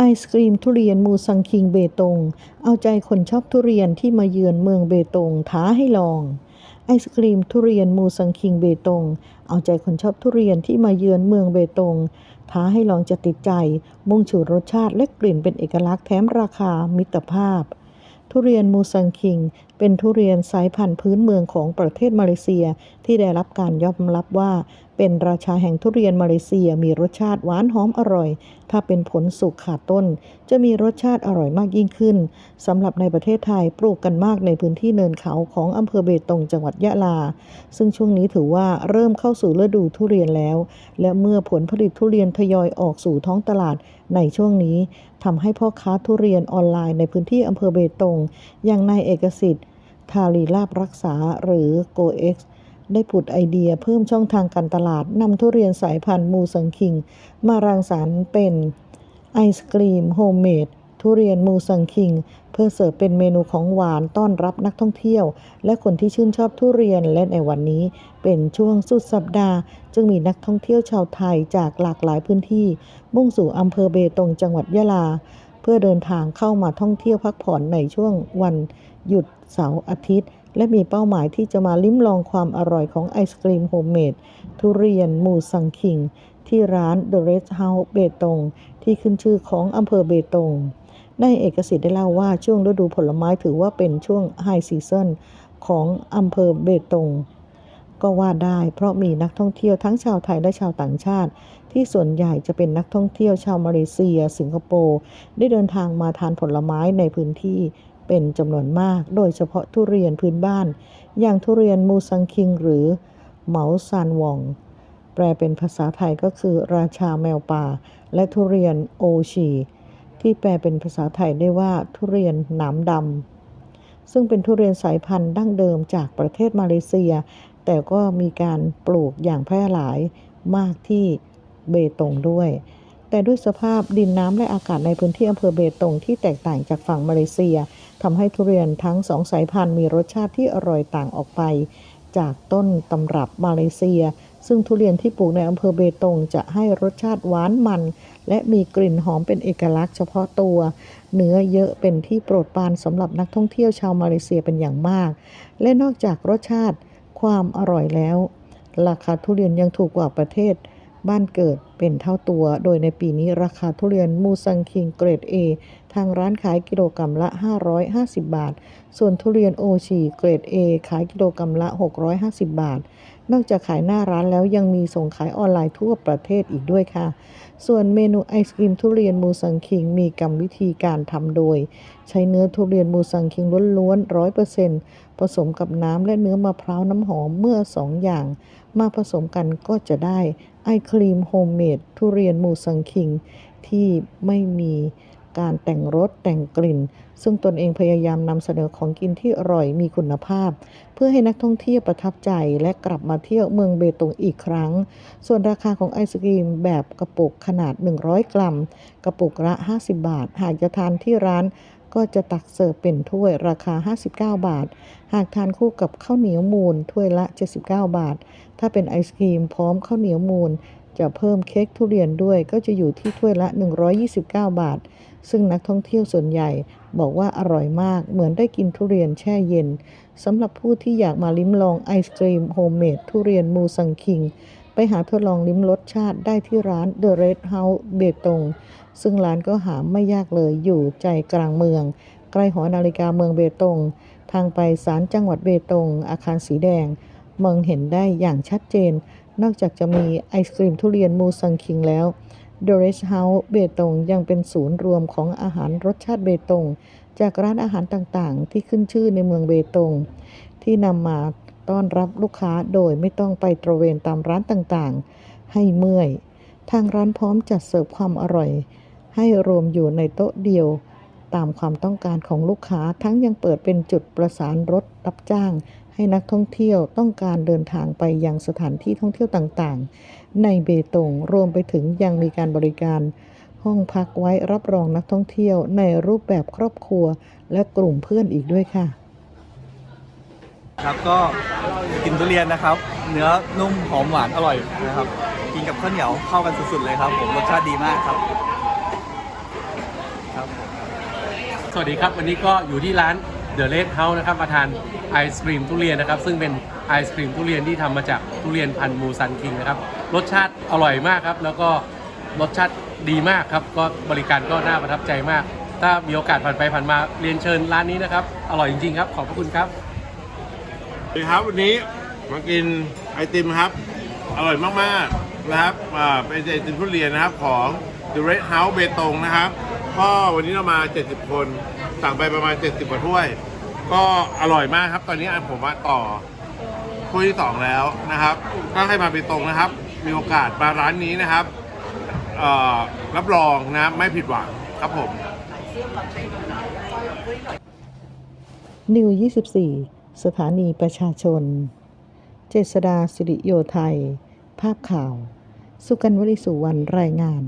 ไอศกรีมทุเรียนมูซังคิงเบตง เอาใจคนชอบทุเรียนที่มาเยือนเมืองเบตงท้าให้ลอง ไอศกรีมทุเรียนมูซังคิงเบตง เอาใจคนชอบทุเรียนที่มาเยือนเมืองเบตง ท้าให้ลองจะติดใจ มุ่งชูรสชาติและกลิ่นเป็นเอกลักษณ์แถมราคามิตรภาพ ทุเรียนมูซังคิง เป็นทุเรียนสายพันธุ์พื้นเมืองของประเทศมาเลเซีย ที่ได้รับการยอมรับว่า เป็นราชาแห่งทุเรียนมาเลเซียมีรสชาติหวานหอมอร่อย ถ้าเป็นผลสุกขาดต้น จะมีรสชาติอร่อยมากยิ่งขึ้นสำหรับในประเทศไทยปลูกกันมากในพื้นที่เนินเขาของอำเภอเบตงจังหวัดยะลา ซึ่งช่วงนี้ถือว่าเริ่มเข้าสู่ฤดูทุเรียนแล้ว และเมื่อผลผลิตทุเรียนทยอยออกสู่ท้องตลาดในช่วงนี้ทำให้พ่อค้าทุเรียนออนไลน์ในพื้นที่อำเภอเบตงอย่างนายเอกสิทธิ์ ทารีลาบรักษาหรือ GoX ได้ผุดไอเดียเพิ่มช่องทางการตลาดนำทุเรียนสายพันธุ์มูสังคิง มารังสรรค์เป็นไอศกรีมโฮมเมดทุเรียนมูสังคิง เพื่อเสิร์ฟเป็นเมนูของหวานต้อนรับนักท่องเที่ยว และคนที่ชื่นชอบทุเรียนและในวันนี้ เป็นช่วงสุดสัปดาห์ จึงมีนักท่องเที่ยวชาวไทยจากหลากหลายพื้นที่ มุ่งสู่อำเภอเบตงจังหวัดยะลา เพื่อเดินทางเข้ามาท่องเที่ยวพักผ่อนในช่วงวันหยุดเสาร์อาทิตย์ และมีเป้าหมายที่จะมาลิ้มลองความอร่อยของไอศกรีมโฮมเมดทุเรียนมูซังคิง ที่ร้าน The Red House เบตง ที่ขึ้นชื่อของอำเภอเบตงนายเอกสิทธิ์ได้เล่าว่าช่วงฤดูผลไม้ถือว่าเป็นช่วงไฮซีซันของอำเภอเบตง ก็ว่าได้เพราะมีนักท่องเที่ยวทั้งชาวไทยและชาวต่างชาติ ที่ส่วนใหญ่จะเป็นนักท่องเที่ยวชาวมาเลเซีย สิงคโปร์ได้เดินทางมาทานผลไม้ในพื้นที่เป็นจำนวนมาก โดยเฉพาะทุเรียนพื้นบ้าน อย่างทุเรียนมูซังคิงหรือเหมาซานวอง แปลเป็นภาษาไทยก็คือราชาแมวป่า และทุเรียนโอชี ที่แปลเป็นภาษาไทยได้ว่าทุเรียนหนามดำซึ่งเป็นทุเรียนสายพันธุ์ดั้งเดิมจากประเทศมาเลเซีย แต่ก็มีการปลูกอย่างแพร่หลายมากที่เบตงด้วย แต่ด้วยสภาพดินน้ำและอากาศในพื้นที่อำเภอเบตงที่แตกต่างจากฝั่งมาเลเซียทำให้ทุเรียนทั้งสองสายพันธุ์มีรสชาติที่อร่อยต่างออกไป จากต้นตำรับมาเลเซีย ซึ่งทุเรียนที่ปลูกในอำเภอเบตงจะให้รสชาติหวานมัน และมีกลิ่นหอมเป็นเอกลักษณ์เฉพาะตัว เนื้อเยอะเป็นที่โปรดปรานสำหรับนักท่องเที่ยวชาวมาเลเซียเป็นอย่างมาก และนอกจากรสชาติ ความอร่อยแล้ว ราคาทุเรียนยังถูกกว่าประเทศ บ้านเกิดเป็นเท่าตัว โดยในปีนี้ราคาทุเรียนมูซังคิงเกรด A ทางร้านขายกิโลกรรัมละ 550 บาท ส่วนทุเรียนโอชีเกรด A ขายกิโลกรรัมละ 650 บาท นอกจากขายหน้าร้านแล้วยังมีส่งขายออนไลน์ทั่วประเทศอีกด้วยค่ะ ส่วนเมนูไอศกรีมทุเรียนมูซังคิงมีกรรมวิธีการทำโดย ใช้เนื้อทุเรียนมูซังคิงล้วนๆร้อยเปอร์เซ็นต์ผสมกับน้ำและเนื้อมะพร้าวน้ำหอมเมื่อสองอย่าง มาผสมกันก็จะได้ไอครีมโฮมเมดทุเรียนมูซังคิงที่ไม่มี การแต่งรสแต่งกลิ่น ซึ่งตนเองพยายามนำเสนอของกินที่อร่อยมีคุณภาพ เพื่อให้นักท่องเที่ยวประทับใจและกลับมาเที่ยวเมืองเบตงอีกครั้ง ส่วนราคาของไอศกรีมแบบกระปุกขนาด 100 กรัม กระปุกละ 50 บาท หากจะทานที่ร้านก็จะตักเสิร์ฟเป็นถ้วยราคา 59 บาท หากทานคู่กับข้าวเหนียวมูนถ้วยละ 79 บาท ถ้าเป็นไอศกรีมพร้อมข้าวเหนียวมูนจะเพิ่มเค้กทุเรียนด้วยก็จะอยู่ที่ถ้วยละ 129 บาท ซึ่งนักท่องเที่ยวส่วนใหญ่บอกว่าอร่อยมากเหมือนได้กินทุเรียนแช่เย็นสำหรับผู้ที่อยากมาลิ้มลองไอศกรีมโฮมเมดทุเรียนมูซังคิง ไปหาทดลองลิ้มรสชาติได้ที่ร้าน The Red House เบตง ซึ่งร้านก็หาไม่ยากเลยอยู่ใจกลางเมือง ใกล้หอนาฬิกาเมืองเบตง ทางไปศาลจังหวัดเบตง อาคารสีแดงมองเห็นได้อย่างชัดเจน นอกจากจะมีไอศกรีมทุเรียนมูซังคิงแล้ว The Rest House เบตงยังเป็นศูนย์รวมของอาหารรสชาติเบตง จากร้านอาหารต่างๆ ที่ขึ้นชื่อในเมืองเบตง ที่นำมาต้อนรับลูกค้าโดยไม่ต้องไปตระเวนตามร้านต่างๆ ให้เมื่อย ทางร้านพร้อมจัดเสิร์ฟความอร่อย ให้รวมอยู่ในโต๊ะเดียว ตามความต้องการของลูกค้าทั้งยังเปิดเป็นจุดประสานรถรับจ้าง ให้นักท่องเที่ยวต้องการเดินทางไปยังสถานที่ท่องเที่ยวต่างๆ ในเบตงรวมไปถึงยังมีการบริการห้องพักไว้รับรองนักท่องเที่ยวในรูปแบบครอบครัวและกลุ่มเพื่อนอีกด้วยค่ะ ครับก็กินทุเรียนนะครับ เนื้อนุ่มหอมหวานอร่อยนะครับ กินกับข้าวเหนียวเข้ากันสุดๆเลยครับ ผมรสชาติดีมากครับครับ วัสดีครับ วันนี้ก็อยู่ที่ร้าน The Red House นะครับมาทานไอศครีมทุเรียนนะครับ ซึ่งเป็นไอศครีมทุเรียนที่ทำมาจากทุเรียนพันธุ์มูซันคิงนะครับรสชาติอร่อยมากครับ แล้วก็รสชาติดีมากครับ ก็บริการก็น่าประทับใจมาก ถ้ามีโอกาสผ่านไปผ่านมาเรียนเชิญร้านนี้นะครับ อร่อยจริงๆครับ ขอบพระคุณครับสวัสดีครับวันนี้มากินไอติมครับ อร่อยมากๆนะครับเป็นไอติมทุเรียนนะครับของ The Red House เบตงนะครับ ก็วันนี้เรามา 70 คนสั่งไปประมาณ 70กว่าถ้วย ก็อร่อยมากครับ ตอนนี้ผมมาต่อถ้วยที่2แล้วนะครับถ้าใครมาเบตรงนะครับ มีโอกาสมาร้านนี้นะครับเอ่อรับรองนะไม่ผิดหวังครับผม นิว 24 สถานีประชาชน เจษดาสิริโยไทย ภาพข่าว สุกันวลิสุวรรณรายงาน